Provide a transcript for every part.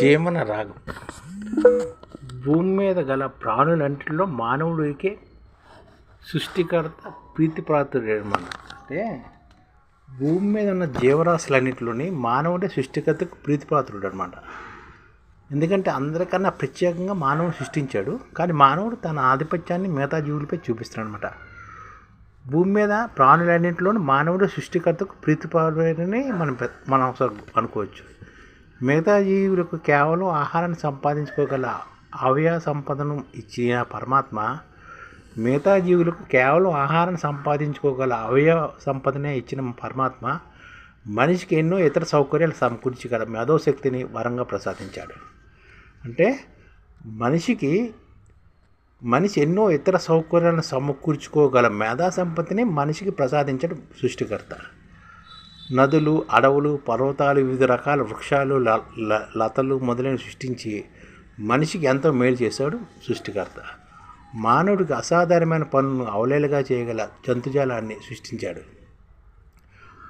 జీవన రాగం. భూమి మీద గల ప్రాణులంటిలో మానవుడికే సృష్టికర్త ప్రీతిపాత్రుడు అనమాట అంటే భూమి మీద ఉన్న జీవరాశులన్నింటిలోని మానవుడే సృష్టికర్తకు ప్రీతిపాత్రుడు అనమాట ఎందుకంటే అందరికన్నా ప్రత్యేకంగా మానవుడు సృష్టించాడు. కానీ మానవుడు తన ఆధిపత్యాన్ని మిగతా జీవులపై చూపిస్తాడు అనమాట భూమి మీద ప్రాణులన్నింటిలోనూ మానవుడు సృష్టికర్తకు ప్రీతిపాత్రుడని మనం మనం అనుకోవచ్చు. మిగతా జీవులకు కేవలం ఆహారాన్ని సంపాదించుకోగల అవయవ సంపదను ఇచ్చిన పరమాత్మ మిగతా జీవులకు కేవలం ఆహారాన్ని సంపాదించుకోగల అవయవ సంపదనే ఇచ్చిన పరమాత్మ మనిషికి ఎన్నో ఇతర సౌకర్యాలు సమకూర్చగల మేధోశక్తిని వరంగా ప్రసాదించాడు. అంటే మనిషికి మనిషి ఎన్నో ఇతర సౌకర్యాలను సమకూర్చుకోగల మేధా సంపత్తిని మనిషికి ప్రసాదించడం సృష్టికర్త. నదులు అడవులు పర్వతాలు వివిధ రకాల వృక్షాలు ల- ల- లతలు మొదలైన సృష్టించి మనిషికి ఎంతో మేలు చేశాడు సృష్టికర్త. మానవుడికి అసాధారణమైన పనులను అవలేలుగా చేయగల జంతుజాలాన్ని సృష్టించాడు.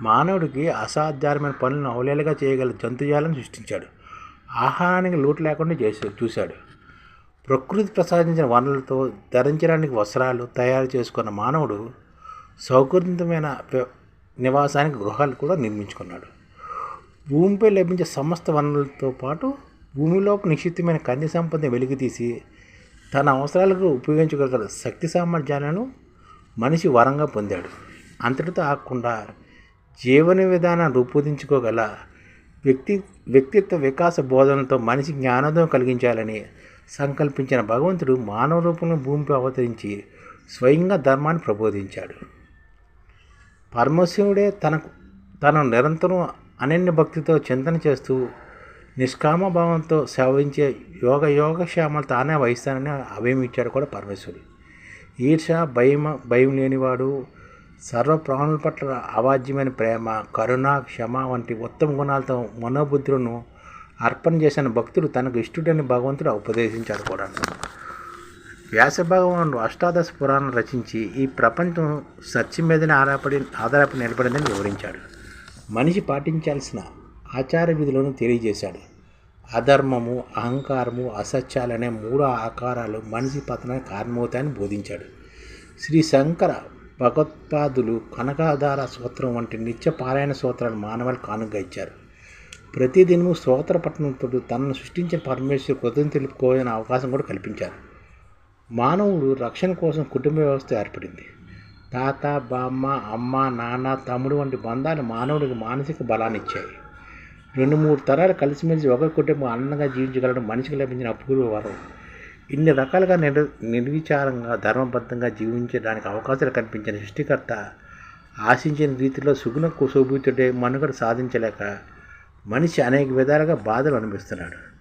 మానవుడికి అసాధారణమైన పనులను అవలేలుగా చేయగల జంతుజాలను సృష్టించాడు. ఆహారానికి లోటు లేకుండా చేసే చూశాడు. ప్రకృతి ప్రసాదించిన వనరులతో ధరించడానికి వస్త్రాలు తయారు చేసుకున్న మానవుడు సౌకర్యవంతమైన నివాసానికి గృహాలు కూడా నిర్మించుకున్నాడు. భూమిపై లభించే సమస్త వనరులతో పాటు భూమిలోపు నిశ్చితమైన ఖనిజ సంపదని వెలికితీసి తన అవసరాలకు ఉపయోగించగల శక్తి సామర్థ్యాలను మనిషి వరంగా పొందాడు. అంతటితో ఆకుండా జీవన విధానాన్ని రూపొందించుకోగల వ్యక్తి వ్యక్తిత్వ వికాస బోధనతో మనిషి జ్ఞానోదయం కలిగించాలని సంకల్పించిన భగవంతుడు మానవ రూపంలో భూమిపై అవతరించి స్వయంగా ధర్మాన్ని ప్రబోధించాడు. పరమశివుడే తనకు తను నిరంతరం అనన్య భక్తితో చింతన చేస్తూ నిష్కామ భావంతో సేవించే యోగ యోగక్షేమాలు తానే వహిస్తానని అభిమించాడు కూడా పరమేశ్వరుడు. ఈర్ష భయం భయం లేనివాడు సర్వ ప్రాణుల పట్ల అవాజ్యమైన ప్రేమ కరుణ క్షమ వంటి ఉత్తమ గుణాలతో మనోబుద్ధులను అర్పణ చేసిన భక్తుడు తనకు ఇష్టడని భగవంతుడు ఉపదేశించాడు కూడా. వ్యాస భగవానుడు అష్టాదశ పురాణం రచించి ఈ ప్రపంచం సత్యం మీదనే ఆధారపడి ఆధారపడి నిలబడిందని వివరించాడు. మనిషి పాటించాల్సిన ఆచార విధులను తెలియజేశాడు. అధర్మము అహంకారము అసత్యాలనే మూడు ఆకారాలు మనిషి పతనానికి కారణమవుతాయని బోధించాడు. శ్రీ శంకర భగవత్పాదులు కనకాధార సూత్రం వంటి నిత్య పారాయణ సూత్రాలు మానవాళి కానుక ఇచ్చారు. ప్రతిదినము స్తోత్ర పట్టణంతో తనను సృష్టించిన పరమేశ్వరు కృతజ్ఞత తెలుపుకోవాలని అవకాశం కూడా కల్పించారు. మానవుడు రక్షణ కోసం కుటుంబ వ్యవస్థ ఏర్పడింది. తాత బామ్మ అమ్మ నాన్న తమ్ముడు వంటి బంధాలు మానవుడికి మానసిక బలాన్ని ఇచ్చాయి. రెండు మూడు తరాలు కలిసిమెలిసి ఒక కుటుంబం అన్నంగా జీవించగలడం మనిషికి లభించిన అపూర్వ వరం. ఇన్ని రకాలుగా నిర్ నిర్విచారంగా ధర్మబద్ధంగా జీవించడానికి అవకాశాలు కల్పించిన సృష్టికర్త ఆశించిన రీతిలో సుగుణ కుశోభితుడే మనుగడ సాధించలేక మనిషి అనేక విధాలుగా బాధలు అనిపిస్తున్నాడు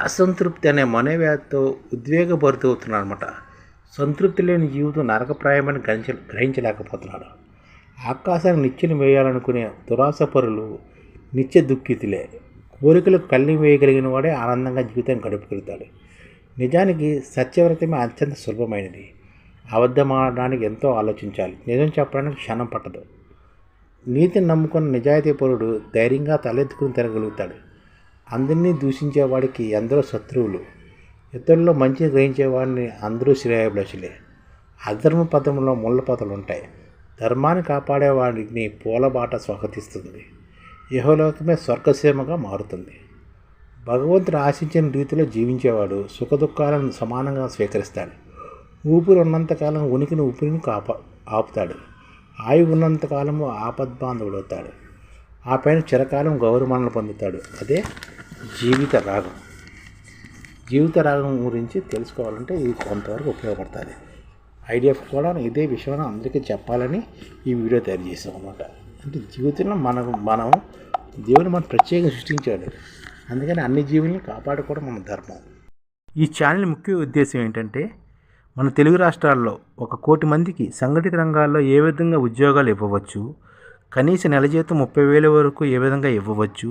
అసంతృప్తి అనే మనోవ్యాధితో ఉద్వేగభరితవుతున్నాడు అనమాట సంతృప్తి లేని జీవితం నరకప్రాయమని గ్రహించ గ్రహించలేకపోతున్నాడు. ఆకాశాన్ని నిత్యం వేయాలనుకునే దురాశపరులు నిత్య దుఃఖితులే. కోరికలకు కళ్ళి వేయగలిగిన వాడే ఆనందంగా జీవితం గడుపుకెళ్తాడు. నిజానికి సత్యవ్రతమే అత్యంత సులభమైనది. అబద్ధం ఆడడానికి ఎంతో ఆలోచించాలి. నిజం చెప్పడానికి క్షణం పట్టదు. నీతిని నమ్ముకున్న నిజాయితీ పరుడు ధైర్యంగా తలెత్తుకుని తిరగలుగుతాడు. అందరినీ దూషించేవాడికి ఎందరో శత్రువులు. ఇతరుల్లో మంచి గ్రహించేవాడిని అందరూ శ్రేయభిలాషులే. అధర్మ పదంలో ముళ్ళపతలు ఉంటాయి ధర్మాన్ని కాపాడేవాడిని పూలబాట స్వాగతిస్తుంది. యహోలోకమే స్వర్గసీమగా మారుతుంది. భగవంతుడు ఆశించిన రీతిలో జీవించేవాడు సుఖదుఖాలను సమానంగా స్వీకరిస్తాడు. ఊపిరి ఉన్నంతకాలం ఉనికిని ఊపిరిని కాపా ఆపుతాడు. ఆయు ఉన్నంతకాలము ఆపద్బాంధవుడవుతాడు. ఆ పైన చిరకాలం గౌరవమానాలు పొందుతాడు. అదే జీవిత రాగం జీవిత రాగం గురించి తెలుసుకోవాలంటే ఇది కొంతవరకు ఉపయోగపడుతుంది. ఐడిఎఫ్ కూడా ఇదే విషయాన్ని అందరికీ చెప్పాలని ఈ వీడియో తయారు చేసాం అనమాట అంటే జీవితంలో మనం మనం దేవుని మనం ప్రత్యేకంగా సృష్టించాడు అందుకని అన్ని జీవుల్ని కాపాడుకోవడం మన ధర్మం. ఈ ఛానల్ ముఖ్య ఉద్దేశం ఏంటంటే మన తెలుగు రాష్ట్రాల్లో ఒక కోటి మందికి సంఘటిత రంగాల్లో ఏ విధంగా ఉద్యోగాలు ఇవ్వవచ్చు కనీస నెల జీతం ముప్పై వేల వరకు ఏ విధంగా ఇవ్వవచ్చు